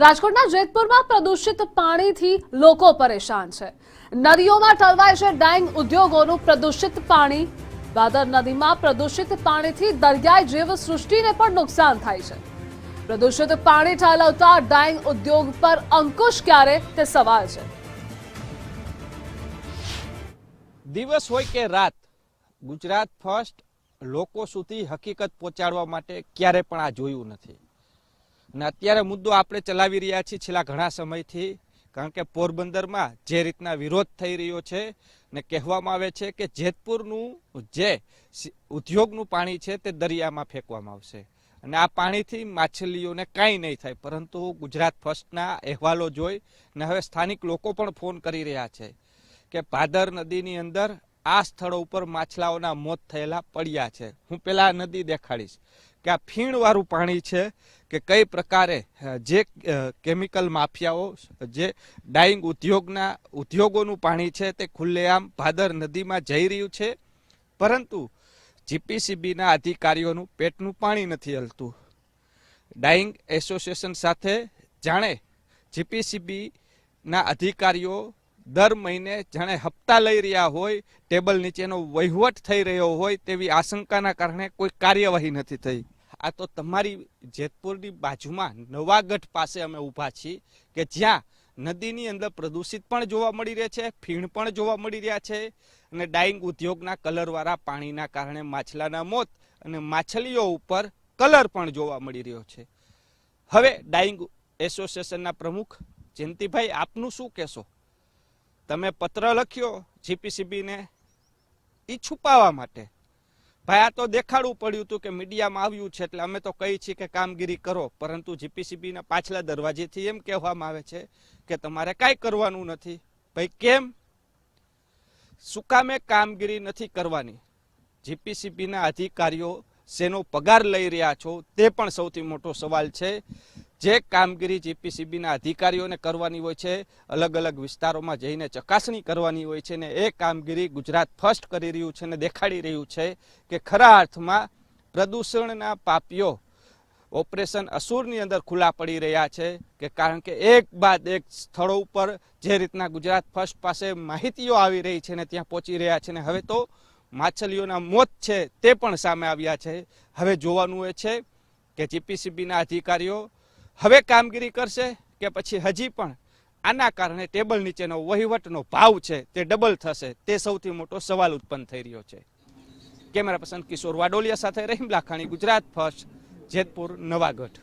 રાજકોટના જેતપુરમાં પ્રદૂષિત પાણીથી લોકો પરેશાન છે. નદીઓમાં ટળવાય છે ડાંગ ઉદ્યોગોનું પ્રદૂષિત પાણી. દાદર નદીમાં પ્રદૂષિત પાણીથી દરિયાઈ જીવ સૃષ્ટિને પણ નુકસાન થાય છે. પ્રદૂષિત પાણી ઠાલવતા ડાંગ ઉદ્યોગ પર અંકુશ ક્યારે તે સવાલ છે. દિવસ હોય કે રાત, ગુજરાત ફર્સ્ટ લોકો સુધી હકીકત પહોંચાડવા માટે ક્યારે પણ આ જોયું નથી. અને અત્યારે મુદ્દો આપણે ચલાવી રહ્યા છીએ છેલ્લા ઘણા સમયથી, કારણ કે પોરબંદરમાં જે રીતના વિરોધ થઈ રહ્યો છે ને કહેવામાં આવે છે કે જેતપુરનું જે ઉદ્યોગનું પાણી છે તે દરિયામાં ફેંકવામાં આવશે. અને આ પાણીથી માછલીઓને કાંઈ નહીં થાય, પરંતુ ગુજરાત ફર્સ્ટના અહેવાલો જોઈ ને હવે સ્થાનિક લોકો પણ ફોન કરી રહ્યા છે કે ભાદર નદીની અંદર આ સ્થળો ઉપર માછલાઓના મોત થયેલા પડ્યા છે. હું પેલા નદી દેખાડીશ કે આ ફીણવાળું પાણી છે કે કઈ પ્રકારે જે કેમિકલ માફિયાઓ, જે ડાઈંગ ઉદ્યોગના, ઉદ્યોગોનું પાણી છે તે ખુલ્લેઆમ ભાદર નદીમાં જઈ રહ્યું છે, પરંતુ જીપીસીબીના અધિકારીઓનું પેટનું પાણી નથી હલતું. ડાઈંગ એસોસિએશન સાથે જાણે જીપીસીબીના અધિકારીઓ દર મહિને જાણે હપ્તા લઈ રહ્યા હોય, ટેબલ નીચેનો વહીવટ થઈ રહ્યો હોય તેવી આશંકાના કારણે કોઈ કાર્યવાહી નથી થઈ. આ તો તમારી જેતપુરની બાજુમાં નવાગઢ પાસે અમે ઊભા છીએ કે જ્યાં નદીની અંદર પ્રદૂષિત પણ જોવા મળી રહે છે, ફીણ પણ જોવા મળી રહ્યા છે અને ડાઈંગ ઉદ્યોગના કલરવાળા પાણીના કારણે માછલાના મોત અને માછલીઓ ઉપર કલર પણ જોવા મળી રહ્યો છે. હવે ડાઈંગ એસોસિએશનના પ્રમુખ જયંતિભાઈ, આપનું શું કહેશો? તમે પત્ર લખ્યો જીપીસીબીને એ છુપાવવા માટે. ભાઈ, આ તો દેખાડવું પડ્યું હતું કે મીડિયામાં આવ્યું છે એટલે અમે તો કહીએ છીએ કે કામગીરી કરો, પરંતુ જીપીસીબીના પાછલા દરવાજેથી એમ કહેવામાં આવે છે કે તમારે કાંઈ કરવાનું નથી. ભાઈ, કેમ? શું કામે કામગીરી નથી કરવાની? જીપીસીબીના અધિકારીઓ શેનો પગાર લઈ રહ્યા છો તે પણ સૌથી મોટો સવાલ છે. જે કામગીરી જીપીસીબીના અધિકારીઓને કરવાની હોય છે, અલગ અલગ વિસ્તારોમાં જઈને ચકાસણી કરવાની હોય છે ને એ કામગીરી ગુજરાત ફર્સ્ટ કરી રહ્યું છે ને દેખાડી રહ્યું છે કે ખરા અર્થમાં પ્રદૂષણના પાપીઓ ઓપરેશન અસુરની અંદર ખુલ્લા પડી રહ્યા છે કે કારણ કે એક બાદ એક સ્થળો ઉપર જે રીતના ગુજરાત ફર્સ્ટ પાસે માહિતીઓ આવી રહી છે ને ત્યાં પહોંચી રહ્યા છે ને હવે તો માછલીઓના મોત છે તે પણ સામે આવ્યા છે. હવે જોવાનું એ છે કે જીપીસીબીના અધિકારીઓ હવે કામગીરી કરશે કે પછી હજી પણ આના કારણે ટેબલ નીચેનો વહીવટનો ભાવ છે તે ડબલ થશે તે સૌથી મોટો સવાલ ઉત્પન્ન થઈ રહ્યો છે. કેમેરા પર્સન કિશોર વાડોલિયા સાથે રહીમ લાખાણી, ગુજરાત ફર્સ્ટ, જેતપુર, નવાગઢ.